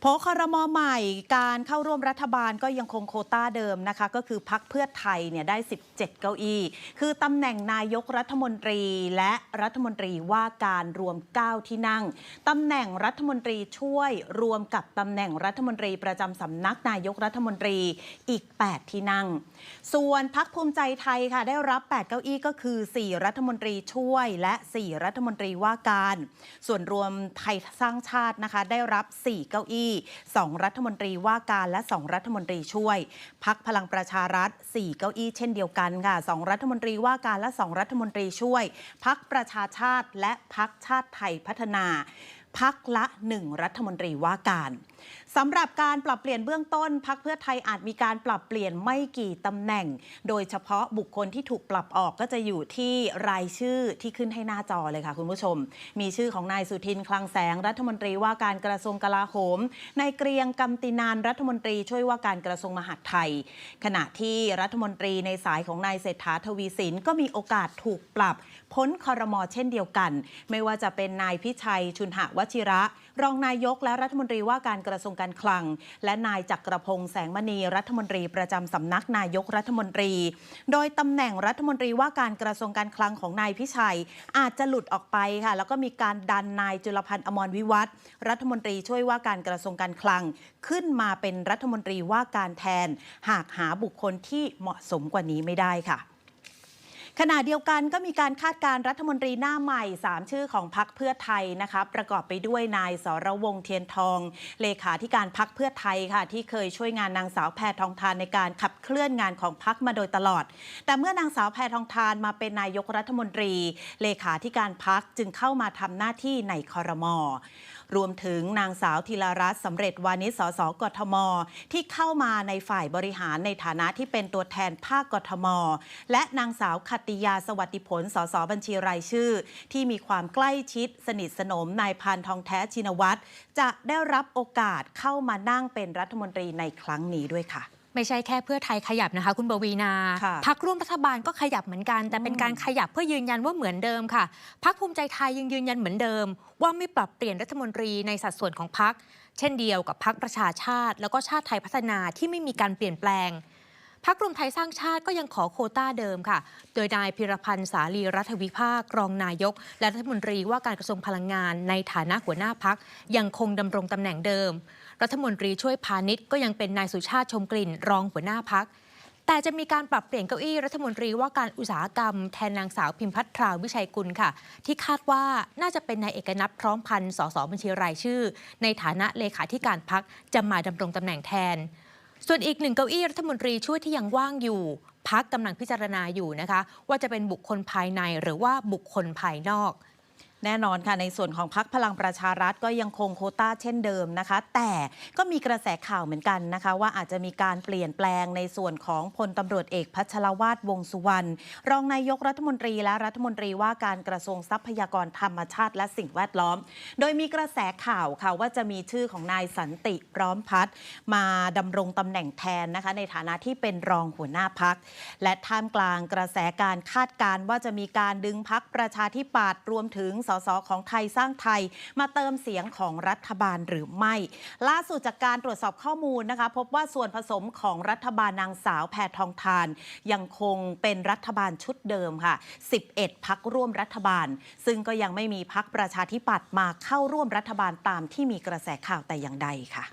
โผครมใหม่การเข้าร่วมรัฐบาลก็ยังคงโคต้าเดิมนะคะ ก็คือพักเพื่อไทยเนี่ยได้ 17 เก้าอี้ คือตำแหน่งนายกรัฐมนตรีและรัฐมนตรีว่าการรวม 9 ที่นั่งตำแหน่งรัฐมนตรีช่วยรวมกับตำแหน่งรัฐมนตรีประจำสำนักนายกรัฐมนตรีอีก 8 ที่นั่ง ส่วนพักภูมิใจไทยค่ะได้รับ 8 เก้าอี้ก็คือ 4 รัฐมนตรีช่วยและ 4 รัฐมนตรีว่าการ ส่วนรวมไทยสร้างชาตินะคะได้รับ 4 เก้าอี้2 รัฐมนตรีว่าการและ 2 รัฐมนตรีช่วย พักพลังประชารัฐ 4 เก้าอี้เช่นเดียวกันค่ะ 2 รัฐมนตรีว่าการและ 2 รัฐมนตรีช่วย พักประชาชาติและพักชาติไทยพัฒนา พักละ 1 รัฐมนตรีว่าการสำหรับการปรับเปลี่ยนเบื้องต้นพักเพื่อไทยอาจมีการปรับเปลี่ยนไม่กี่ตำแหน่ง โดยเฉพาะบุคคลที่ถูกปรับออกก็จะอยู่ที่รายชื่อที่ขึ้นให้หน้าจอเลยค่ะคุณผู้ชม มีชื่อของนายสุทินคลังแสงรัฐมนตรีว่าการกระทรวงกลาโหมนายเกรียงกำตินานรัฐมนตรีช่วยว่าการกระทรวงมหาดไทย ขณะที่รัฐมนตรีในสายของนายเศรษฐาทวีสินก็มีโอกาสถูกปรับ พ้นคอรมอเช่นเดียวกัน ไม่ว่าจะเป็นนายพิชัยชุนหะวชิระ รองนายกและรัฐมนตรีว่าการกระทรวงการคลัง และนายจักรพงษ์แสงมณีรัฐมนตรีประจำสำนักนายกรัฐมนตรี โดยตำแหน่งรัฐมนตรีว่าการกระทรวงการคลังของนายพิชัย อาจจะหลุดออกไปค่ะ แล้วก็มีการดันนายจุลพันธ์อมรวิวัฒรัฐมนตรีช่วยว่าการกระทรวงการคลัง ขึ้นมาเป็นรัฐมนตรีว่าการแทน หากหาบุคคลที่เหมาะสมกว่านี้ไม่ได้ค่ะ ขณะเดียวกันก็มีการคาดการรัฐมนตรีหน้าใหม่ 3 ชื่อของพักเพื่อไทยนะคะประกอบไปด้วยนายสรวงเทียนทอง เลขาธิการพักเพื่อไทยค่ะ ที่เคยช่วยงานนางสาวแพทองทานในการขับเคลื่อนงานของพักมาโดยตลอด แต่เมื่อนางสาวแพทองทานมาเป็นนายกรัฐมนตรี เลขาธิการพักจึงเข้ามาทำหน้าที่ในคอรมอ รวมถึงนางสาวธีรรัตน์สำเร็จวานิสสสกทม ที่เข้ามาในฝ่ายบริหารในฐานะที่เป็นตัวแทนภาคกทม และนางสาวคัติยาสวัสดิผลสสบัญชีรายชื่อ ที่มีความใกล้ชิดสนิทสนมนายพานทองแท้ชินวัตรจะได้รับโอกาสเข้ามานั่งเป็นรัฐมนตรีในครั้งนี้ด้วยค่ะ ไม่ใช่แค่เพื่อไทยขยับนะคะ คุณบวีนาค่ะพักร่วมรัฐบาลก็ขยับเหมือนกัน แต่เป็นการขยับเพื่อยืนยันว่าเหมือนเดิมค่ะพักภูมิใจไทยยังยืนยันเหมือนเดิม ว่าไม่ปรับเปลี่ยนรัฐมนตรีในสัดส่วนของพักเช่นเดียวกับพักประชาชาติ แล้วก็ชาติไทยพัฒนาที่ไม่มีการเปลี่ยนแปลงพักรวมไทยสร้างชาติก็ยังขอโควต้าเดิมค่ะ โดยนายพิรพันธ์สาลีรัฐวิภาครองนายก และรัฐมนตรีว่าการกระทรวงพลังงานในฐานะหัวหน้าพักยังคงดำรงตำแหน่งเดิม รัฐมนตรีช่วยพาณิชย์ก็ยังเป็นนายสุชาติชมกลิ่นรองหัวหน้าพัก แต่จะมีการปรับเปลี่ยนเก้าอี้รัฐมนตรีว่าการอุตสาหกรรมแทนนางสาวพิมพัทราวิชัยกุลค่ะ ที่คาดว่าน่าจะเป็นนายเอกนัทพร้อมพันธ์สสบัญชีรายชื่อ ในฐานะเลขาธิการพักจะมาดำรงตำแหน่งแทน ส่วนอีกหนึ่งเก้าอี้รัฐมนตรีช่วยที่ยังว่างอยู่พักกำลังพิจารณาอยู่นะคะ ว่าจะเป็นบุคคลภายในหรือว่าบุคคลภายนอก แน่นอนค่ะในส่วนของพักพลังประชารัฐก็ยังคงโคต้าเช่นเดิมนะคะ แต่ก็มีกระแสข่าวเหมือนกันนะคะ ว่าอาจจะมีการเปลี่ยนแปลงในส่วนของพลตำรวจเอกพัชรวาทวงสุวรรณรองนายกรัฐมนตรีและรัฐมนตรีว่าการกระทรวงทรัพยากรธรรมชาติและสิ่งแวดล้อม โดยมีกระแสข่าวค่ะว่าจะมีชื่อของนายสันติพร้อมพัฒน์มาดำรงตำแหน่งแทนนะคะ ในฐานะที่เป็นรองหัวหน้าพักและท่ามกลางกระแสการคาดการณ์ว่าจะมีการดึงพักประชาธิปัตย์รวมถึงสสของไทยสร้างไทย มาเติมเสียงของรัฐบาลหรือไม่ ล่าสุดจากการตรวจสอบข้อมูลนะคะ พบว่าส่วนผสมของรัฐบาลนางสาวแพทองทาน ยังคงเป็นรัฐบาลชุดเดิมค่ะ 11 พักร่วมรัฐบาล ซึ่งก็ยังไม่มีพักประชาธิปัตย์มาเข้าร่วมรัฐบาลตามที่มีกระแสข่าวแต่อย่างใดค่ะ